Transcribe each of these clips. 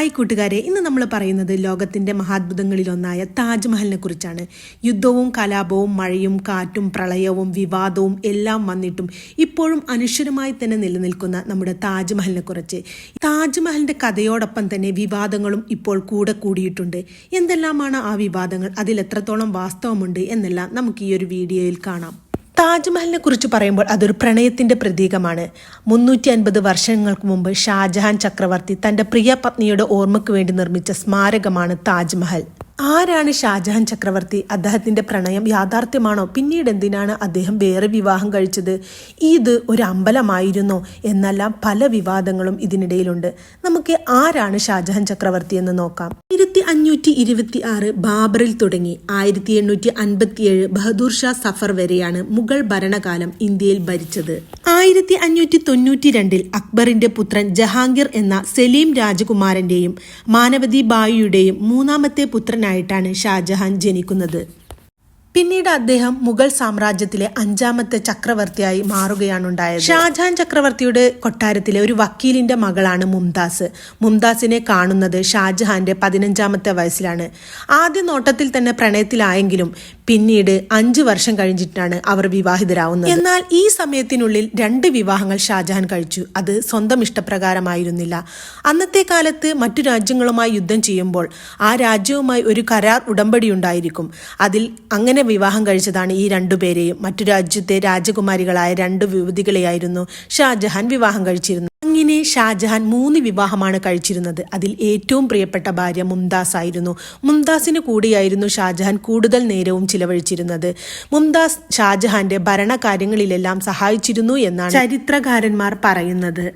Hi കൂട്ടുകാരെ ഇന്ന് നമ്മൾ പറയുന്നത് ലോകത്തിന്റെ മഹാത്ഭുതങ്ങളിലൊന്നായ താജ്മഹലിനെ കുറിച്ചാണ്. യുദ്ധവും കലാപവും മഴയും കാറ്റും പ്രളയവും വിവാദവും എല്ലാം വന്നിട്ടും ഇപ്പോഴും അനശ്വരമായി തന്നെ നിലനിൽക്കുന്ന നമ്മുടെ താജ്മഹലിനെ കുറിച്ച്. താജ്മഹലിന്റെ കഥയോടൊപ്പം തന്നെ വിവാദങ്ങളും ഇപ്പോൾ കൂടെ കൂടിയിട്ടുണ്ട്. എന്തെല്ലാമാണ് ആ വിവാദങ്ങൾ? അതിൽ എത്രത്തോളം വാസ്തവമുണ്ട്? എന്നെല്ലാം നമുക്ക് ഈ ഒരു വീഡിയോയിൽ കാണാം. താജ്മഹലിനെ കുറിച്ച് പറയുമ്പോൾ അതൊരു പ്രണയത്തിന്റെ പ്രതീകമാണ്. മുന്നൂറ്റി അൻപത് വർഷങ്ങൾക്ക് മുമ്പ് ഷാജഹാൻ ചക്രവർത്തി തന്റെ പ്രിയ പത്നിയുടെ ഓർമ്മയ്ക്ക് വേണ്ടി നിർമ്മിച്ച സ്മാരകമാണ് താജ്മഹൽ. ആരാണ് ഷാജഹാൻ ചക്രവർത്തി? അദ്ദേഹത്തിന്റെ പ്രണയം യാഥാർത്ഥ്യമാണോ? പിന്നീട് എന്തിനാണ് അദ്ദേഹം വേറെ വിവാഹം കഴിച്ചത്? ഇത് ഒരു അമ്പലമായിരുന്നോ? എന്നെല്ലാം പല വിവാദങ്ങളും ഇതിനിടയിലുണ്ട്. നമുക്ക് ആരാണ് ഷാജഹാൻ ചക്രവർത്തി എന്ന് നോക്കാം. ആയിരത്തി അഞ്ഞൂറ്റി ഇരുപത്തി ആറ് ബാബറിൽ തുടങ്ങി. ആയിരത്തി എണ്ണൂറ്റി അൻപത്തിയേഴ് ബഹദൂർ ഷാ സഫർ വരെയാണ് മുഗൾ ഭരണകാലം ഇന്ത്യയിൽ ഭരിച്ചത്. ആയിരത്തി അഞ്ഞൂറ്റി തൊണ്ണൂറ്റി രണ്ടിൽ അക്ബറിന്റെ പുത്രൻ ജഹാംഗീർ എന്ന സലീം രാജകുമാരന്റെയും മാനവതി ബായിയുടെയും മൂന്നാമത്തെ പുത്രനായിട്ടാണ് ഷാജഹാൻ ജനിക്കുന്നത്. പിന്നീട് അദ്ദേഹം മുഗൾ സാമ്രാജ്യത്തിലെ അഞ്ചാമത്തെ ചക്രവർത്തിയായി മാറുകയാണുണ്ടായത്. ഷാജഹാൻ ചക്രവർത്തിയുടെ കൊട്ടാരത്തിലെ ഒരു വക്കീലിന്റെ മകളാണ് മുംതാസ്. മുംതാസിനെ കാണുന്നത് ഷാജഹാന്റെ പതിനഞ്ചാമത്തെ വയസ്സിലാണ്. ആദ്യ നോട്ടത്തിൽ തന്നെ പ്രണയത്തിലായെങ്കിലും പിന്നീട് അഞ്ചു വർഷം കഴിഞ്ഞിട്ടാണ് അവർ വിവാഹിതരാവുന്നത്. എന്നാൽ ഈ സമയത്തിനുള്ളിൽ രണ്ട് വിവാഹങ്ങൾ ഷാജഹാൻ കഴിച്ചു. അത് സ്വന്തം ഇഷ്ടപ്രകാരമായിരുന്നില്ല. അന്നത്തെ കാലത്ത് മറ്റു രാജ്യങ്ങളുമായി യുദ്ധം ചെയ്യുമ്പോൾ ആ രാജ്യവുമായി ഒരു കരാർ ഉടമ്പടി ഉണ്ടായിരിക്കും. അതിൽ അങ്ങനെ വിവാഹം കഴിച്ചതാണ് ഈ രണ്ടുപേരെയും മറ്റു രാജ്യത്തെ രാജകുമാരികളായ രണ്ട് യുവതികളെയായിരുന്നു ഷാജഹാൻ വിവാഹം കഴിച്ചിരുന്നത്. ഷാജഹാൻ മൂന്ന് വിവാഹമാണ് കഴിച്ചിരുന്നത്. അതിൽ ഏറ്റവും പ്രിയപ്പെട്ട ഭാര്യ മുംതാസ് ആയിരുന്നു. മുംതാസിന് കൂടിയായിരുന്നു ഷാജഹാൻ കൂടുതൽ നേരവും ചിലവഴിച്ചിരുന്നത്. മുംതാസ് ഷാജഹാന്റെ ഭരണകാര്യങ്ങളിലെല്ലാം സഹായിച്ചിരുന്നു എന്നാണ് ചരിത്രകാരന്മാർ പറയുന്നത്.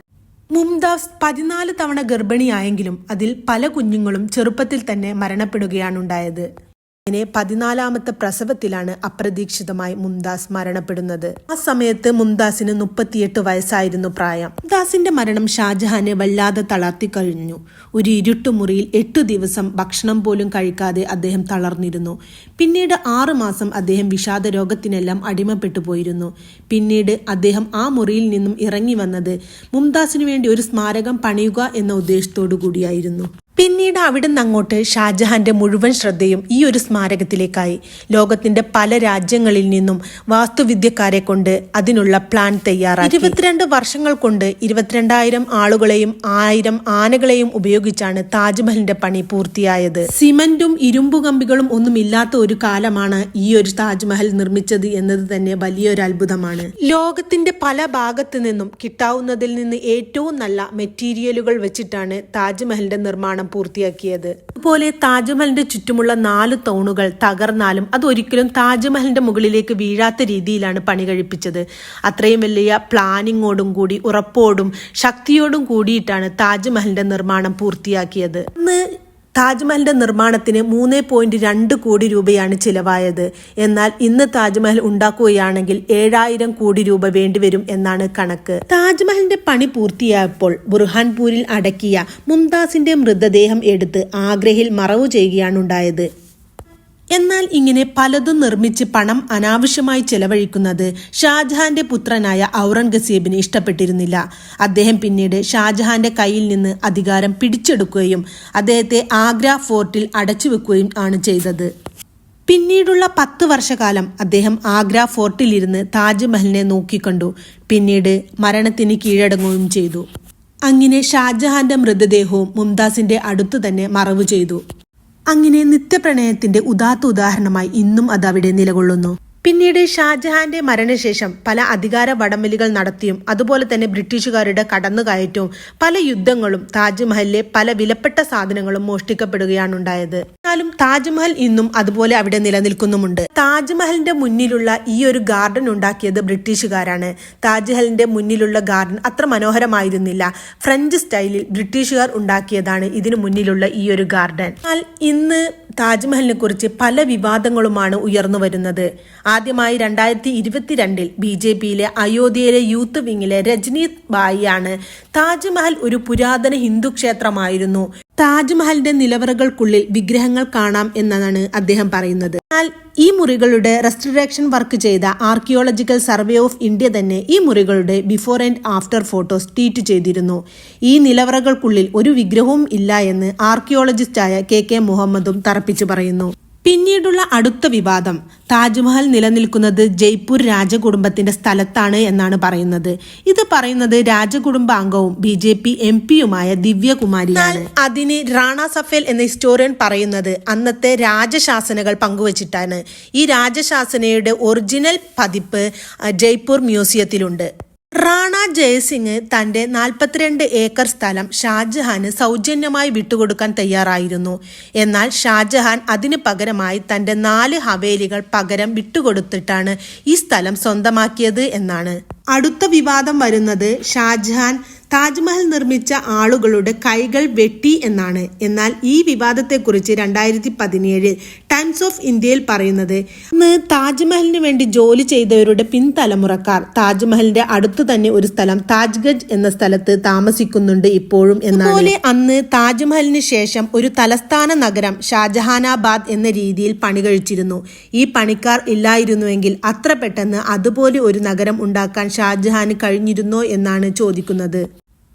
മുംതാസ് പതിനാല് തവണ ഗർഭിണിയായെങ്കിലും അതിൽ പല കുഞ്ഞുങ്ങളും ചെറുപ്പത്തിൽ തന്നെ മരണപ്പെടുകയാണുണ്ടായത്. അങ്ങനെ പതിനാലാമത്തെ പ്രസവത്തിലാണ് അപ്രതീക്ഷിതമായി മുംതാസ് മരണപ്പെടുന്നത്. ആ സമയത്ത് മുംതാസിന് മുപ്പത്തിയെട്ട് വയസ്സായിരുന്നു പ്രായം. മുംതാസിന്റെ മരണം ഷാജഹാനെ വല്ലാതെ തളർത്തി കഴിഞ്ഞു. ഒരു ഇരുട്ടുമുറിയിൽ എട്ടു ദിവസം ഭക്ഷണം പോലും കഴിക്കാതെ അദ്ദേഹം തളർന്നിരുന്നു. പിന്നീട് ആറു മാസം അദ്ദേഹം വിഷാദ രോഗത്തിനെല്ലാം അടിമപ്പെട്ടു പോയിരുന്നു. പിന്നീട് അദ്ദേഹം ആ മുറിയിൽ നിന്നും ഇറങ്ങി വന്നത് മുംതാസിനു വേണ്ടി ഒരു സ്മാരകം പണിയുക എന്ന ഉദ്ദേശത്തോടു കൂടിയായിരുന്നു. പിന്നീട് അവിടുന്ന് അങ്ങോട്ട് ഷാജഹാന്റെ മുഴുവൻ ശ്രദ്ധയും ഈ ഒരു സ്മാരകത്തിലേക്കായി. ലോകത്തിന്റെ പല രാജ്യങ്ങളിൽ നിന്നും വാസ്തുവിദ്യക്കാരെ കൊണ്ട് അതിനുള്ള പ്ലാൻ തയ്യാറാക്കി. ഇരുപത്തിരണ്ട് വർഷങ്ങൾ കൊണ്ട് ഇരുപത്തിരണ്ടായിരം ആളുകളെയും ആയിരം ആനകളെയും ഉപയോഗിച്ചാണ് താജ്മഹലിന്റെ പണി പൂർത്തിയായത്. സിമന്റും ഇരുമ്പു കമ്പികളും ഒന്നും ഇല്ലാത്ത ഒരു കാലമാണ് ഈ ഒരു താജ്മഹൽ നിർമ്മിച്ചത് എന്നത് തന്നെ വലിയൊരു അത്ഭുതമാണ്. ലോകത്തിന്റെ പല ഭാഗത്തു നിന്നും കിട്ടാവുന്നതിൽ നിന്ന് ഏറ്റവും നല്ല മെറ്റീരിയലുകൾ വെച്ചിട്ടാണ് താജ്മഹലിന്റെ നിർമ്മാണം പൂർത്തിയാക്കിയത്. അതുപോലെ താജ്മഹലിന്റെ ചുറ്റുമുള്ള നാല് തൂണുകൾ തകർന്നാലും അത് ഒരിക്കലും താജ്മഹലിന്റെ മുകളിലേക്ക് വീഴാത്ത രീതിയിലാണ് പണി കഴിപ്പിച്ചത്. അത്രയും വലിയ പ്ലാനിങ്ങോടും കൂടി ഉറപ്പോടും ശക്തിയോടും കൂടിയിട്ടാണ് താജ്മഹലിന്റെ നിർമ്മാണം പൂർത്തിയാക്കിയത്. അന്ന് താജ്മഹലിന്റെ നിർമ്മാണത്തിന് മൂന്ന് പോയിന്റ് രണ്ട് കോടി രൂപയാണ് ചിലവായത്. എന്നാൽ ഇന്ന് താജ്മഹൽ ഉണ്ടാക്കുകയാണെങ്കിൽ ഏഴായിരം കോടി രൂപ വേണ്ടിവരും എന്നാണ് കണക്ക്. താജ്മഹലിന്റെ പണി പൂർത്തിയായപ്പോൾ ബുർഹാൻപൂരിൽ അടക്കിയ മുംതാസിന്റെ മൃതദേഹം എടുത്ത് ആഗ്രയിൽ മറവു ചെയ്യുകയാണ് ഉണ്ടായത് എന്നാൽ ഇങ്ങനെ പലതും നിർമ്മിച്ച് പണം അനാവശ്യമായി ചെലവഴിക്കുന്നത് ഷാജഹാന്റെ പുത്രനായ ഔറംഗസീബിന് ഇഷ്ടപ്പെട്ടിരുന്നില്ല. അദ്ദേഹം പിന്നീട് ഷാജഹാന്റെ കയ്യിൽ നിന്ന് അധികാരം പിടിച്ചെടുക്കുകയും അദ്ദേഹത്തെ ആഗ്ര ഫോർട്ടിൽ അടച്ചു വെക്കുകയും ആണ് ചെയ്തത്. പിന്നീടുള്ള പത്ത് വർഷക്കാലം അദ്ദേഹം ആഗ്ര ഫോർട്ടിലിരുന്ന് താജ്മഹലിനെ നോക്കിക്കണ്ടു. പിന്നീട് മരണത്തിന് കീഴടങ്ങുകയും ചെയ്തു. അങ്ങനെ ഷാജഹാന്റെ മൃതദേഹവും മുംതാസിന്റെ അടുത്തു തന്നെ മറവു ചെയ്തു. അങ്ങനെ നിത്യപ്രണയത്തിന്റെ ഉദാത്ത ഉദാഹരണമായി ഇന്നും അത് അവിടെ നിലകൊള്ളുന്നു. പിന്നീട് ഷാജഹാന്റെ മരണശേഷം പല അധികാര വടംവലികൾ നടത്തിയും അതുപോലെ തന്നെ ബ്രിട്ടീഷുകാരുടെ കടന്നുകയറ്റവും പല യുദ്ധങ്ങളും താജ്മഹലിലെ പല വിലപ്പെട്ട സാധനങ്ങളും മോഷ്ടിക്കപ്പെടുകയാണ് ഉണ്ടായത് എന്നാലും താജ്മഹൽ ഇന്നും അതുപോലെ അവിടെ നിലനിൽക്കുന്നുമുണ്ട്. താജ്മഹലിന്റെ മുന്നിലുള്ള ഈ ഒരു ഗാർഡൻ ഉണ്ടാക്കിയത് ബ്രിട്ടീഷുകാരാണ്. താജ്മഹലിന്റെ മുന്നിലുള്ള ഗാർഡൻ അത്ര മനോഹരമായിരുന്നില്ല. ഫ്രഞ്ച് സ്റ്റൈലിൽ ബ്രിട്ടീഷുകാർ ഉണ്ടാക്കിയതാണ് ഇതിനു മുന്നിലുള്ള ഈ ഒരു ഗാർഡൻ. എന്നാൽ ഇന്ന് താജ്മഹലിനെ കുറിച്ച് പല വിവാദങ്ങളുമാണ് ഉയർന്നു വരുന്നത്. ആദ്യമായി രണ്ടായിരത്തി ഇരുപത്തിരണ്ടിൽ ബി ജെ പിയിലെ അയോധ്യയിലെ യൂത്ത് വിങ്ങിലെ രജനീത് ബായിയാണ് താജ്മഹൽ ഒരു പുരാതന ഹിന്ദു ക്ഷേത്രമായിരുന്നു താജ്മഹലിന്റെ നിലവറകൾക്കുള്ളിൽ വിഗ്രഹങ്ങൾ കാണാം എന്നാണ് അദ്ദേഹം പറയുന്നത്. എന്നാൽ ഈ മുറികളുടെ റെസ്ട്രിക്ഷൻ വർക്ക് ചെയ്ത ആർക്കിയോളജിക്കൽ സർവേ ഓഫ് ഇന്ത്യ തന്നെ ഈ മുറികളുടെ before and after photos tweet ചെയ്തിരുന്നു. ഈ നിലവറകൾക്കുള്ളിൽ ഒരു വിഗ്രഹവും ഇല്ല എന്ന് ആർക്കിയോളജിസ്റ്റായ കെ കെ മുഹമ്മദും തറപ്പിച്ചു പറയുന്നു. പിന്നീടുള്ള അടുത്ത വിവാദം. താജ്മഹൽ നിലനിൽക്കുന്നത് ജയ്പൂർ രാജകുടുംബത്തിന്റെ സ്ഥലത്താണ് എന്നാണ് പറയുന്നത്. ഇത് പറയുന്നത് രാജകുടുംബാംഗവും ബി ജെ പി എം പിയുമായ ദിവ്യകുമാരിയാണ്. അതിന് റാണ സഫേൽ എന്ന ഹിസ്റ്റോറിയൻ പറയുന്നത് അന്നത്തെ രാജശാസനകൾ പങ്കുവച്ചിട്ടാണ്. ഈ രാജശാസനയുടെ ഒറിജിനൽ പതിപ്പ് ജയ്പൂർ മ്യൂസിയത്തിലുണ്ട്. ജയസിംഗ് തന്റെ നാൽപ്പത്തിരണ്ട് ഏക്കർ സ്ഥലം ഷാജഹാന് സൗജന്യമായി വിട്ടുകൊടുക്കാൻ തയ്യാറായിരുന്നു. എന്നാൽ ഷാജഹാൻ അതിന് പകരമായി തന്റെ നാല് ഹവേലികൾ പകരം വിട്ടുകൊടുത്തിട്ടാണ് ഈ സ്ഥലം സ്വന്തമാക്കിയത് എന്നാണ്. അടുത്ത വിവാദം വരുന്നത് ഷാജഹാൻ താജ്മഹൽ നിർമ്മിച്ച ആളുകളുടെ കൈകൾ വെട്ടി എന്നാണ്. എന്നാൽ ഈ വിവാദത്തെക്കുറിച്ച് രണ്ടായിരത്തി പതിനേഴിൽ ടൈംസ് ഓഫ് ഇന്ത്യയിൽ പറയുന്നത് ഇന്ന് താജ്മഹലിന് വേണ്ടി ജോലി ചെയ്തവരുടെ പിൻതലമുറക്കാർ താജ്മഹലിന്റെ അടുത്ത് തന്നെ ഒരു സ്ഥലം താജ്ഗജ് എന്ന സ്ഥലത്ത് താമസിക്കുന്നുണ്ട് ഇപ്പോഴും എന്നാണ്. അന്ന് താജ്മഹലിന് ശേഷം ഒരു തലസ്ഥാന നഗരം ഷാജഹാനാബാദ് എന്ന രീതിയിൽ പണി കഴിച്ചിരുന്നു. ഈ പണിക്കാർ ഇല്ലായിരുന്നുവെങ്കിൽ അത്ര പെട്ടെന്ന് അതുപോലെ ഒരു നഗരം ഉണ്ടാക്കാൻ ഷാജഹാന് കഴിഞ്ഞിരുന്നോ എന്നാണ് ചോദിക്കുന്നത്.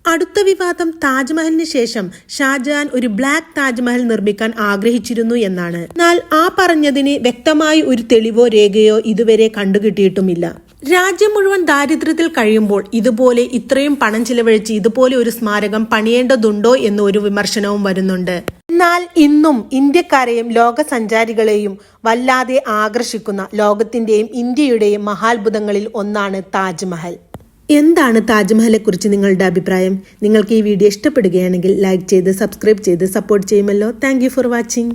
അടുത്ത വിവാദം താജ്മഹലിന് ശേഷം ഷാജഹാൻ ഒരു ബ്ലാക്ക് താജ്മഹൽ നിർമ്മിക്കാൻ ആഗ്രഹിച്ചിരുന്നു എന്നാണ്. എന്നാൽ ആ പറഞ്ഞതിന് വ്യക്തമായി ഒരു തെളിവോ രേഖയോ ഇതുവരെ കണ്ടുകിട്ടിയിട്ടുമില്ല. രാജ്യം മുഴുവൻ ദാരിദ്ര്യത്തിൽ കഴിയുമ്പോൾ ഇതുപോലെ ഇത്രയും പണം ചിലവഴിച്ച് ഇതുപോലെ ഒരു സ്മാരകം പണിയേണ്ടതുണ്ടോ എന്ന ഒരു വിമർശനവും വരുന്നുണ്ട്. എന്നാൽ ഇന്നും ഇന്ത്യക്കാരെയും ലോക സഞ്ചാരികളെയും വല്ലാതെ ആകർഷിക്കുന്ന ലോകത്തിന്റെയും ഇന്ത്യയുടെയും മഹാത്ഭുതങ്ങളിൽ ഒന്നാണ് താജ്മഹൽ. എന്താണ് താജ്മഹലെ കുറിച്ച് നിങ്ങളുടെ അഭിപ്രായം? നിങ്ങൾക്ക് ഈ വീഡിയോ ഇഷ്ടപ്പെടുകയാണെങ്കിൽ ലൈക്ക് ചെയ്ത് സബ്സ്ക്രൈബ് ചെയ്ത് സപ്പോർട്ട് ചെയ്യുമല്ലോ. Thank for watching